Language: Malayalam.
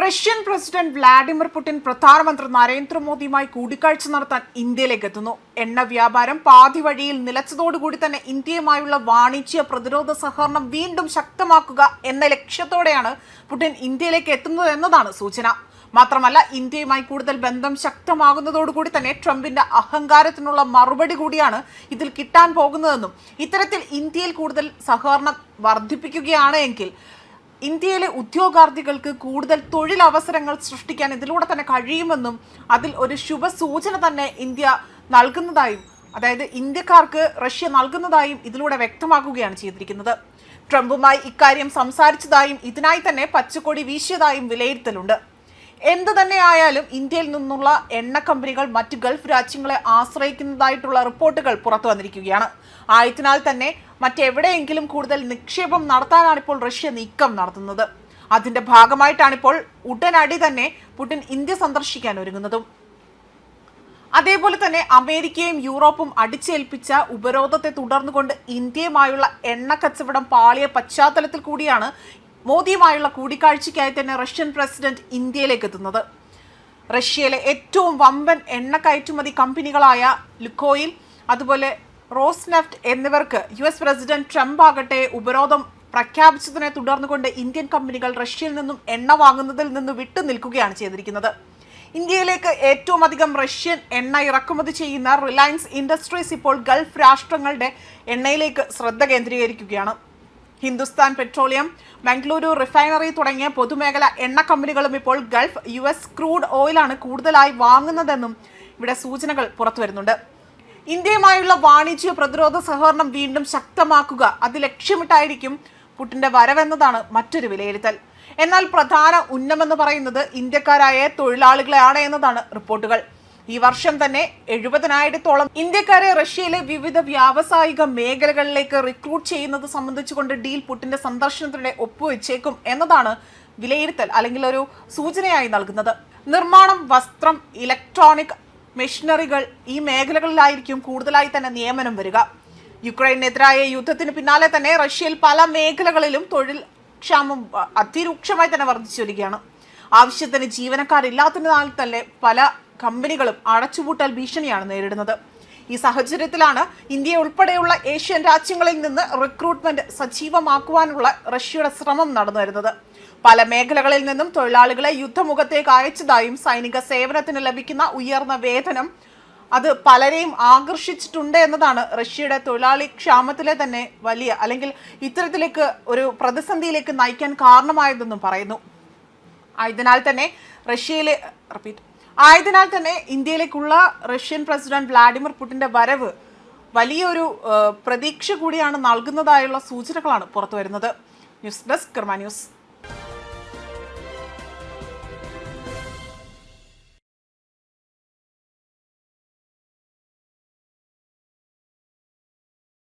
റഷ്യൻ പ്രസിഡന്റ് വ്ളാഡിമിർ പുടിൻ പ്രധാനമന്ത്രി നരേന്ദ്രമോദിയുമായി കൂടിക്കാഴ്ച നടത്താൻ ഇന്ത്യയിലേക്ക് എത്തുന്നു എണ്ണ വ്യാപാരം പാതി വഴിയിൽ നിലച്ചതോടുകൂടി തന്നെ ഇന്ത്യയുമായുള്ള വാണിജ്യ പ്രതിരോധ സഹകരണം വീണ്ടും ശക്തമാക്കുക എന്ന ലക്ഷ്യത്തോടെയാണ് പുടിൻ ഇന്ത്യയിലേക്ക് എത്തുന്നത് എന്നതാണ് സൂചന. മാത്രമല്ല ഇന്ത്യയുമായി കൂടുതൽ ബന്ധം ശക്തമാകുന്നതോടുകൂടി തന്നെ ട്രംപിന്റെ അഹങ്കാരത്തിനുള്ള മറുപടി കൂടിയാണ് ഇതിൽ കിട്ടാൻ പോകുന്നതെന്നും ഇത്തരത്തിൽ ഇന്ത്യയിൽ കൂടുതൽ സഹകരണം വർദ്ധിപ്പിക്കുകയാണ് എങ്കിൽ ഇന്ത്യയിലെ ഉദ്യോഗാർത്ഥികൾക്ക് കൂടുതൽ തൊഴിലവസരങ്ങൾ സൃഷ്ടിക്കാൻ ഇതിലൂടെ തന്നെ കഴിയുമെന്നും അതിൽ ഒരു ശുഭസൂചന തന്നെ ഇന്ത്യ നൽകുന്നതായും അതായത് ഇന്ത്യക്കാർക്ക് റഷ്യ നൽകുന്നതായും ഇതിലൂടെ വ്യക്തമാക്കുകയാണ് ചെയ്തിരിക്കുന്നത്. ട്രംപുമായി ഇക്കാര്യം സംസാരിച്ചതായും ഇതിനായി തന്നെ പച്ചക്കൊടി വീശിയതായും വിലയിരുത്തലുണ്ട്. എന്തു തന്നെയായാലും ഇന്ത്യയിൽ നിന്നുള്ള എണ്ണ കമ്പനികൾ മറ്റ് ഗൾഫ് രാജ്യങ്ങളെ ആശ്രയിക്കുന്നതായിട്ടുള്ള റിപ്പോർട്ടുകൾ പുറത്തു വന്നിരിക്കുകയാണ്. ആയതിനാൽ തന്നെ മറ്റെവിടെയെങ്കിലും കൂടുതൽ നിക്ഷേപം നടത്താനാണ് ഇപ്പോൾ റഷ്യ നീക്കം നടത്തുന്നത്. അതിന്റെ ഭാഗമായിട്ടാണിപ്പോൾ ഉടനടി തന്നെ പുടിൻ ഇന്ത്യ സന്ദർശിക്കാൻ ഒരുങ്ങുന്നതും. അതേപോലെ തന്നെ അമേരിക്കയും യൂറോപ്പും അടിച്ചേൽപ്പിച്ച ഉപരോധത്തെ തുടർന്നുകൊണ്ട് ഇന്ത്യയുമായുള്ള എണ്ണ കച്ചവടം പാളിയ പശ്ചാത്തലത്തിൽ കൂടിയാണ് മോദിയുമായുള്ള കൂടിക്കാഴ്ചയ്ക്കായി തന്നെ റഷ്യൻ പ്രസിഡന്റ് ഇന്ത്യയിലേക്ക് എത്തുന്നത്. റഷ്യയിലെ ഏറ്റവും വമ്പൻ എണ്ണ കയറ്റുമതി കമ്പനികളായ ലുക്കോയിൽ അതുപോലെ റോസ്നെഫ്റ്റ് എന്നിവർക്ക് യു എസ് പ്രസിഡന്റ് ട്രംപ് ആകട്ടെ ഉപരോധം പ്രഖ്യാപിച്ചതിനെ തുടർന്നുകൊണ്ട് ഇന്ത്യൻ കമ്പനികൾ റഷ്യയിൽ നിന്നും എണ്ണ വാങ്ങുന്നതിൽ നിന്ന് വിട്ടു നിൽക്കുകയാണ് ചെയ്തിരിക്കുന്നത്. ഇന്ത്യയിലേക്ക് ഏറ്റവും അധികം റഷ്യൻ എണ്ണ ഇറക്കുമതി ചെയ്യുന്ന റിലയൻസ് ഇൻഡസ്ട്രീസ് ഇപ്പോൾ ഗൾഫ് രാഷ്ട്രങ്ങളുടെ എണ്ണയിലേക്ക് ശ്രദ്ധ കേന്ദ്രീകരിക്കുകയാണ്. ഹിന്ദുസ്ഥാൻ പെട്രോളിയം മംഗളൂരു റിഫൈനറി തുടങ്ങിയ പൊതുമേഖല എണ്ണ കമ്പനികളും ഇപ്പോൾ ഗൾഫ് യു എസ് ക്രൂഡ് ഓയിലാണ് കൂടുതലായി വാങ്ങുന്നതെന്നും ഇവിടെ സൂചനകൾ പുറത്തുവരുന്നുണ്ട്. ഇന്ത്യയുമായുള്ള വാണിജ്യ പ്രതിരോധ സഹകരണം വീണ്ടും ശക്തമാക്കുക അത് ലക്ഷ്യമിട്ടായിരിക്കും പുട്ടിന്റെ വരവെന്നതാണ് മറ്റൊരു വിലയിരുത്തൽ. എന്നാൽ പ്രധാന ഉന്നമെന്ന് പറയുന്നത് ഇന്ത്യക്കാരായ തൊഴിലാളികളെയാണ് എന്നതാണ് റിപ്പോർട്ടുകൾ. ഈ വർഷം തന്നെ എഴുപതിനായിരത്തോളം ഇന്ത്യക്കാരെ റഷ്യയിലെ വിവിധ വ്യാവസായിക മേഖലകളിലേക്ക് റിക്രൂട്ട് ചെയ്യുന്നത് സംബന്ധിച്ചുകൊണ്ട് ഡീൽ പുട്ടിന്റെ സന്ദർശനത്തിനിടെ ഒപ്പുവെച്ചേക്കും എന്നതാണ് വിലയിരുത്തൽ അല്ലെങ്കിൽ ഒരു സൂചനയായി നൽകുന്നത്. നിർമ്മാണം വസ്ത്രം ഇലക്ട്രോണിക് മെഷീനറികൾ ഈ മേഖലകളിലായിരിക്കും കൂടുതലായി തന്നെ നിയമനം വരിക. യുക്രൈനെതിരായ യുദ്ധത്തിന് പിന്നാലെ തന്നെ റഷ്യയിൽ പല മേഖലകളിലും തൊഴിൽ ക്ഷാമം അതിരൂക്ഷമായി തന്നെ വർദ്ധിച്ചു വരികയാണ്. ആവശ്യത്തിന് ജീവനക്കാരില്ലാത്തതിനാൽ തന്നെ പല കമ്പനികളും അടച്ചുപൂട്ടൽ ഭീഷണിയാണ് നേരിടുന്നത്. ഈ സാഹചര്യത്തിലാണ് ഇന്ത്യ ഉൾപ്പെടെയുള്ള ഏഷ്യൻ രാജ്യങ്ങളിൽ നിന്ന് റിക്രൂട്ട്മെന്റ് സജീവമാക്കുവാനുള്ള റഷ്യയുടെ ശ്രമം നടന്നു വരുന്നത് പല മേഖലകളിൽ നിന്നും തൊഴിലാളികളെ യുദ്ധമുഖത്തേക്ക് അയച്ചതായും സൈനിക സേവനത്തിന് ലഭിക്കുന്ന ഉയർന്ന വേതനം അത് പലരെയും ആകർഷിച്ചിട്ടുണ്ട് എന്നതാണ് റഷ്യയുടെ തൊഴിലാളി ക്ഷാമത്തിലെ തന്നെ വലിയ അല്ലെങ്കിൽ ഇത്തരത്തിലേക്ക് ഒരു പ്രതിസന്ധിയിലേക്ക് നയിക്കാൻ കാരണമായതെന്നും പറയുന്നു. ആയതിനാൽ തന്നെ റഷ്യയിലെ റിപ്പീറ്റ് ആയതിനാൽ തന്നെ ഇന്ത്യയിലേക്കുള്ള റഷ്യൻ പ്രസിഡന്റ് വ്ളാഡിമിർ പുടിന്റെ വരവ് വലിയൊരു പ്രതീക്ഷ കൂടിയാണ് നൽകുന്നതായുള്ള സൂചനകളാണ് പുറത്തു വരുന്നത് ന്യൂസ് ഡെസ്ക് കർമ്മ ന്യൂസ്.